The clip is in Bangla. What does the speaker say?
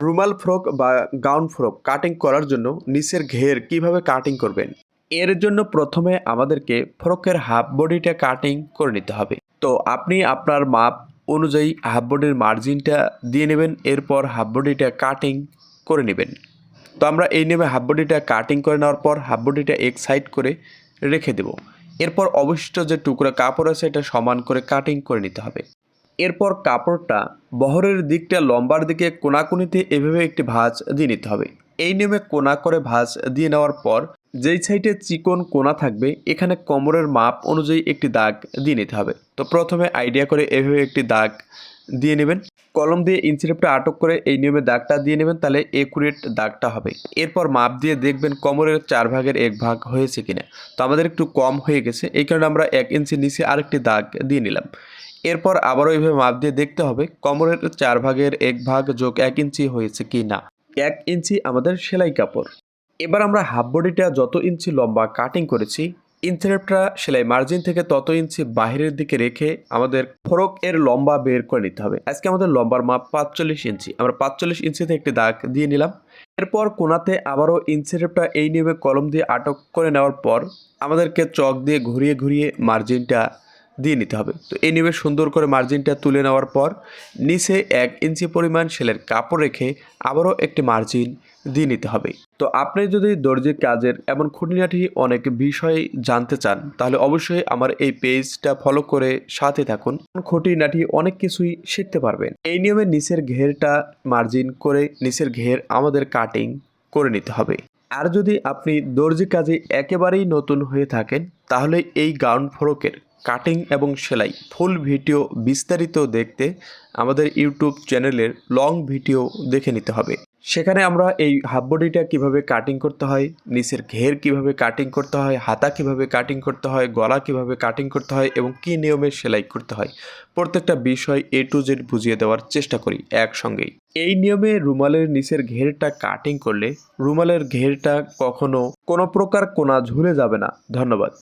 রুমাল ফ্রক বা গাউন ফ্রক কাটিং করার জন্য নিচের ঘের কীভাবে কাটিং করবেন? এর জন্য প্রথমে আমাদেরকে ফ্রকের হাফ বডিটা কাটিং করে নিতে হবে। তো আপনি আপনার মাপ অনুযায়ী হাফ বডির মার্জিনটা দিয়ে নেবেন, এরপর হাফ বডিটা কাটিং করে নেবেন। তো আমরা এই নিয়মে হাফ বডিটা কাটিং করে নেওয়ার পর হাফ বডিটা এক সাইড করে রেখে দেব। এরপর অবশিষ্ট যে টুকরা কাপড় আছে এটা সমান করে কাটিং করে নিতে হবে। এরপর কাপড়টা বহরের দিকটা লম্বার দিকে কোনাকুনিতে এভাবে একটি ভাঁজ দিয়ে নিতে হবে। এই নিয়মে কোনা করে ভাঁজ দিয়ে নেওয়ার পর যেই সাইডে চিকন কোনা থাকবে, এখানে কোমরের মাপ অনুযায়ী একটি দাগ দিয়ে নিতে হবে। তো প্রথমে আইডিয়া করে এভাবে একটি দাগ দিয়ে নেবেন। কলম দিয়ে ইঞ্চিরেপটা আটক করে এই নিয়মে দাগটা দিয়ে নেবেন, তাহলে একুরেট দাগটা হবে। এরপর মাপ দিয়ে দেখবেন কোমরের চার ভাগের এক ভাগ হয়েছে কিনা। তো আমাদের একটু কম হয়ে গেছে, এই কারণে আমরা এক ইঞ্চি নিচে আরেকটি দাগ দিয়ে নিলাম। এরপর আবারও এইভাবে মাপ দিয়ে দেখতে হবে কোমরের চার ভাগের এক ভাগ যোগ এক ইঞ্চি হয়েছে কি না। এক ইঞ্চি আমাদের সেলাই কাপড়। এবার আমরা হাফ বডিটা যত ইঞ্চি লম্বা কাটিং করেছি ইঞ্চিরেপটা সেলাই মার্জিন থেকে তত ইঞ্চি বাহিরের দিকে রেখে আমাদের ফরক এর লম্বা বের করে নিতে হবে। আজকে আমাদের লম্বার মাপ পাঁচচল্লিশ ইঞ্চি। আমরা পাঁচচল্লিশ ইঞ্চিতে একটি দাগ দিয়ে নিলাম। এরপর কোনাতে আবারও ইঞ্চিরেপটা এই নিয়মে কলম দিয়ে আটক করে নেওয়ার পর আমাদেরকে চক দিয়ে ঘুরিয়ে ঘুরিয়ে মার্জিনটা দিয়ে নিতে হবে। তো এই নিয়মে সুন্দর করে মার্জিনটা তুলে নেওয়ার পর নিচে এক ইঞ্চি পরিমাণ সেলের কাপড় রেখে আবারও একটি মার্জিন দিয়ে নিতে হবে। তো আপনি যদি দর্জির কাজের এমন খুঁটিনাটি অনেক বিষয় জানতে চান, তাহলে অবশ্যই আমার এই পেজটা ফলো করে সাথে থাকুন। খুঁটিনাটি অনেক কিছুই শিখতে পারবেন। এই নিয়মে নিচের ঘেরটা মার্জিন করে নিচের ঘের আমাদের কাটিং করে নিতে হবে। আর যদি আপনি দর্জি কাজে একেবারেই নতুন হয়ে থাকেন, তাহলে এই গাউন ফ্রকের কাটিং এবং সেলাই, ফুল ভিডিও বিস্তারিত দেখতে আমাদের ইউটিউব চ্যানেলের লং ভিডিও দেখে নিতে হবে। সেখানে আমরা এই হাফ বডিটা কীভাবে কাটিং করতে হয়, নিচের ঘের কীভাবে কাটিং করতে হয়, হাতা কীভাবে কাটিং করতে হয়, গলা কীভাবে কাটিং করতে হয় এবং কী নিয়মে সেলাই করতে হয়, প্রত্যেকটা বিষয় এ টু জেড বুঝিয়ে দেওয়ার চেষ্টা করি একসঙ্গেই। এই নিয়মে রুমালের নিচের ঘেরটা কাটিং করলে রুমালের ঘেরটা কখনো কোনো প্রকার কোনা ঝুলে যাবে না। ধন্যবাদ।